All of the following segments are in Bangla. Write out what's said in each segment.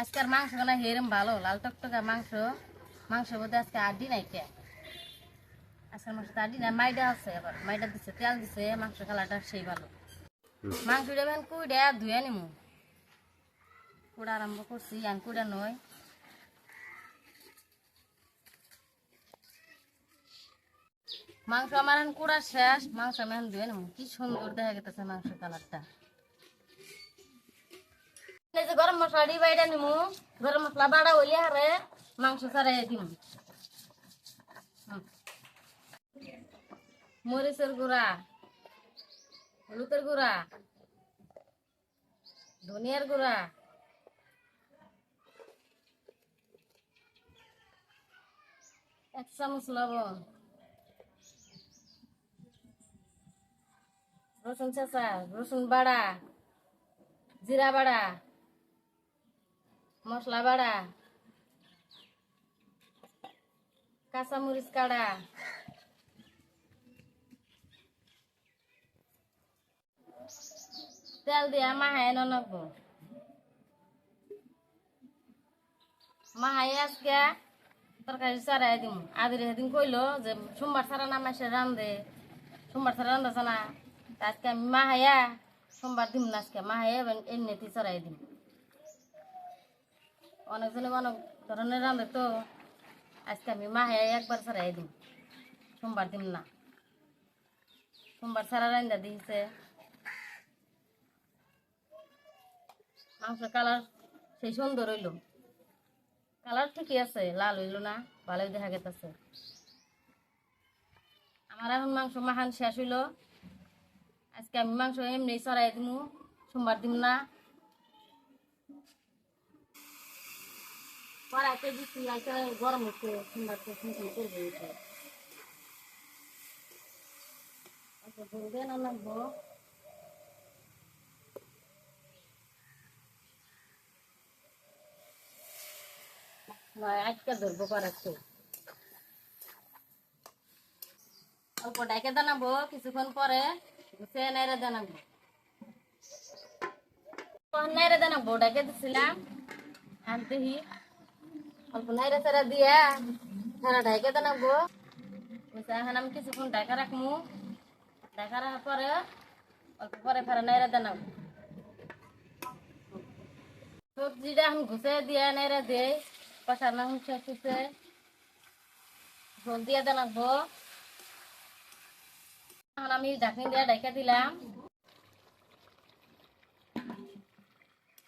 আজকের মাংস না হেরম ভালো, লাল টকটকা মাংস। মাংস বোধ আজকে আড্ডি নাই কে আজকের মাংস আড্ডি নাই মাইডা আছে এবার মাইডা দিছে, তেল দিছে, মাংস কালারটা সেই ভালো। মাংস দেবেন কুইডা ধুয়ে নিমু। কুড়া আরম্ভ করছি, আমি কুড়া নয় মাংস আমার কুড়া শেষ, মাংস আমি ধুয়ে নিমু। কি সুন্দর দেখা গেতেছে মাংস কালারটা। এই যে গরম মশলা দি বাইরে নিমু গরম মশলা বাড়া হইলে হারে মাংস ছাড়াই দিম। মরিচের গুঁড়া হলুদের গুঁড়া ধনিয়ার গুঁড়া এক চামচ লবণ রসুন চেঁচা রসুন বাড়া জিরা বাড়া মশলা বাড়া, কাঁচামরিচ কাড়া। তেল দিয়া মাহায় ননব মাহাই আজকে তরকারি চারাই দিম। আদির সেদিন কইলো যে সোমবার ছাড়া নামাইছে রান্ধে, সোমবার ছাড়া রান্ধছে না তা আজকে আমি মাহাইয়া সোমবার দিম না আজকে। মাহাইয়া এমনিতে চড়াই দিম। অনেকজনে অনেক ধরনের রাঁধে তো। আজকে আমি মাহে একবার ছাড়াই দিম। সোমবার দিম না। সোমবার ছাড়া রান্দা দিয়েছে। মাংস কালার সেই সুন্দর হইল। কালার ঠিকই আছে, লাল হইল না, ভালোই দেখা গেতেছে। আমার এখন মাংস মাখান শেষ হইল। আজকে আমি মাংস এমনি চড়াই দিমু। সোমবার দিম না। কড়াইতে দিচ্ছি আইতে গরম হচ্ছে সুন্দর করে ফুটে করবে এটা আচ্ছা ধরবে না লাগবো? আজকে ধরবো করাচ্ছে অল্প দানাবো কিছুক্ষণ পরে সে নাইরে ডাইকে দিছিলাম। আনতেহি অল্প নাইরা সারা দিয়া সারা ঢাইকে দানাবো বুঝছে এখন আমি কিছুক্ষণ ঢাকা রাখব ঢাকা রাখার পরে অল্প পরে ফেরা নাইরা দানাবো সবজিটা এখন ঘুষে দিয়া নাইরা দেই কষা মাংস শুষে ঝোল দিয়ে দানাবো এখন আমি ঢাকনি দিয়ে ঢাকা দিলাম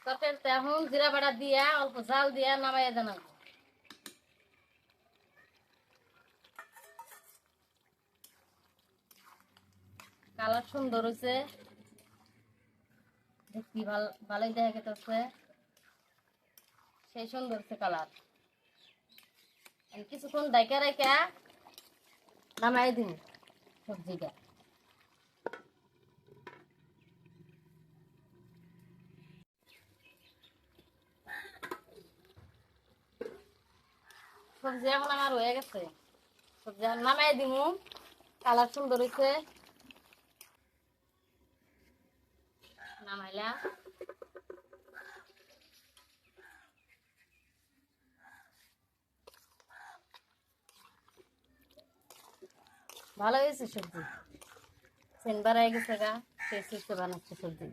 তরকারিতে এখন জিরা বাড়া দিয়া অল্প জাল দিয়া নামাইয়া জানাব কালার সুন্দর হয়েছে দেখি, ভালো ভালোই দেখা গেছে সেই সুন্দর হচ্ছে কালার। কিছুক্ষণ ডাইকা রাইকা নামাই দিন সবজিটা। সবজি এখন আমার হয়ে গেছে। সবজি নামাই দিমু। কালার সুন্দর হয়েছে নামাইলাম ভালো হয়েছে সবজি। সেন আগে গেছে গা টেস্ট বানাচ্ছে সবজি।